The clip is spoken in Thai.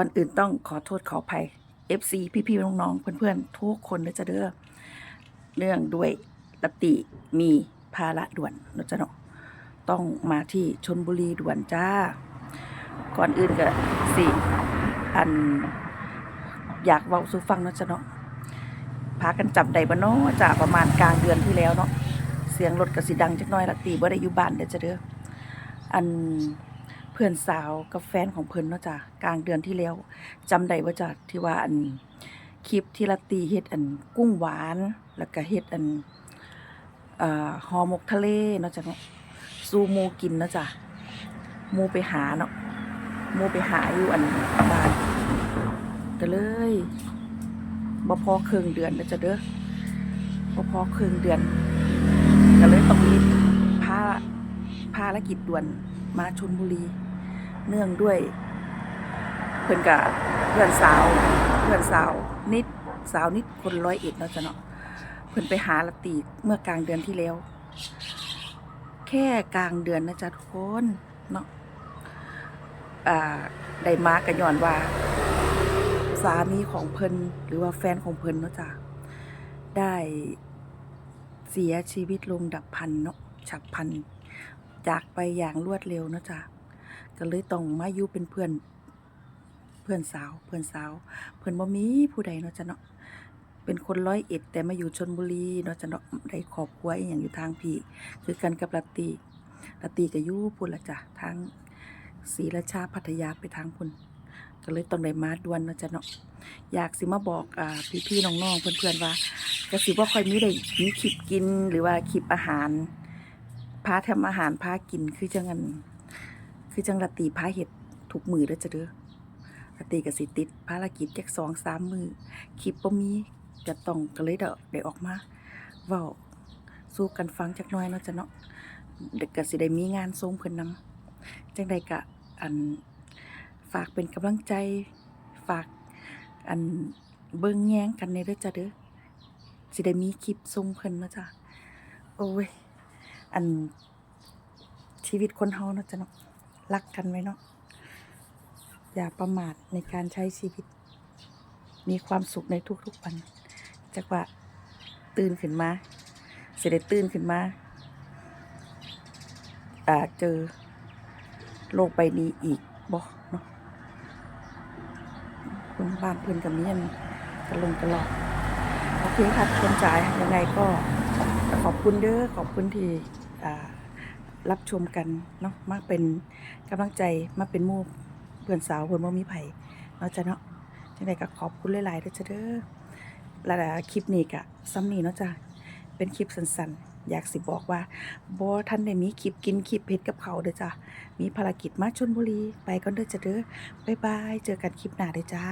ก่อนอื่นต้องขอโทษขออภัย FC พี่ๆน้องๆเพื่อนๆทุกคนเลยจะเด้อเนื่องด้วยลติมีภาระด่วนนะจ๊ะเนาะต้องมาที่ชนบุรีด่วนจ้า ก่อนอื่นก็สิอันอยากเว้าสู่ฟังเนะจ๊ะเนาะพากันจำได้บ่เนาะจ้าประมาณกลางเดือนที่แล้วเนาะเสียงรถก็สิดังจักหน่อยละตีบ่ได้อยู่บ้านเด้อจ้ะเด้ออัน พื่อนสาวกับแฟนของเพิ่นเนาะจ้ะกลางเดือนที่แล้วจำได้ว่าจ้ะที่ว่าอันคลิปที่ละตีเฮ็ดอันกุ้งหวาน แล้วก็เฮ็ดอันอห่อหมกทะเลเนาะจ้ะเนาะสู่หมูกินเนาะจ้ะหมูไปหาเนาะหมูไปหาอยู่อันบ้านก็เลยบ่พอครึ่งเดือนเนาะจ้ะเด้อบ่พอครึ่งเดือนก็เลยต้องรีบพาภารกิจด่วนมาชลบุรี เนื่องด้วย เพื่อนกับเพื่อนสาวเพื่อนสาวนิดสาวนิดคนร้อยเอ็ดเนาะจ้ะเนาะเพื่อนไปหาละตีเมื่อกลางเดือนที่แล้ว แค่กลางเดือนนะจ๊ะทุกคนเนาะได้มากกันย้อนว่า สามีของเพิ่นหรือว่าแฟนของเพิ่นเนาะจ้ะได้เสียชีวิตลงดับพันเนาะฉับพันจากไปอย่างรวดเร็วเนาะจ้ะ ก็เลยต้องมาอยู่เป็นเพื่อนเพื่อนสาวเพื่อนสาว เพื่อนบ่มีผู้ใดเนาะจ้ะเนาะเป็นคนร้อยเอ็ด แต่มาอยู่ชนบุรีเนาะจ้ะเนาะได้ครอบครัวอย่างอยู่ทางพี่คือกันกับลาตีลาตีก็อยู่พุ่นละจ้ะทางศรีราชาพัทยาไปทางพุ่นก็เลยต้องได้มาดวนเนาะจ้ะเนาะอยากสิมาบอกอ่าพี่ๆน้องๆเพื่อนๆว่าก็สิบ่ค่อยมีได้มีคลิปกินหรือว่าคลิปอาหารพาทำอาหารพากินคือจังอัน คือจังละตีพาเห็ดทุกมือแล้วจะเด้อละตีก็สิติดภารกิจจักสองสามมือคลิปบ่มีจะต้องก็เลยเดาได้ออกมาเว้าสู้กันฟังจักน้อยเนาะจ้ะเนาะเด็กก็สิได้มีงานทรงเพิ่นนำจังใดก็อันฝากเป็นกำลังใจฝากอันเบิ่งแย้งกันในเด้อจ้ะเด้อสิได้มีคลิปทรงเพิ่นเนาะจ้ะโอ้ยอันชีวิตคนเฮาเนาะจะเนาะ รักกันไว้เนาะอย่าประมาทในการใช้ชีวิต มีความสุขในทุกๆวันจากว่าตื่นขึ้นมาเสด็จตื่นขึ้นมาอ่าเจอโลกใบนี้อีกบ่เนาะคนบ้านเพื่อนกับเมียนกระลงกระหลอกโอเคค่ะคนจ่ายยังไงก็ขอบคุณเด้อขอบคุณที่อ่า รับชมกันเนาะมาเป็นกำลังใจมาเป็นมู่เพื่อนสาวเพื่อนบ่มีไผ่เนาะจ้ะเนาะจังไดก็ขอบคุณหลายๆเด้อจ้ะเด้อและคลิปนี้ก็ซ้ำนี้เนาะจ้ะเป็นคลิปสั้นๆ อยากสิบอกว่าบ่ทันได้มีคลิปกินคลิปเผ็ดกับเขาเด้อจ้ะมีภารกิจมาชลบุรีไปก่อนเด้อจ้ะเด้อบ๊ายบายเจอกันคลิปหน้าเด้อจ้า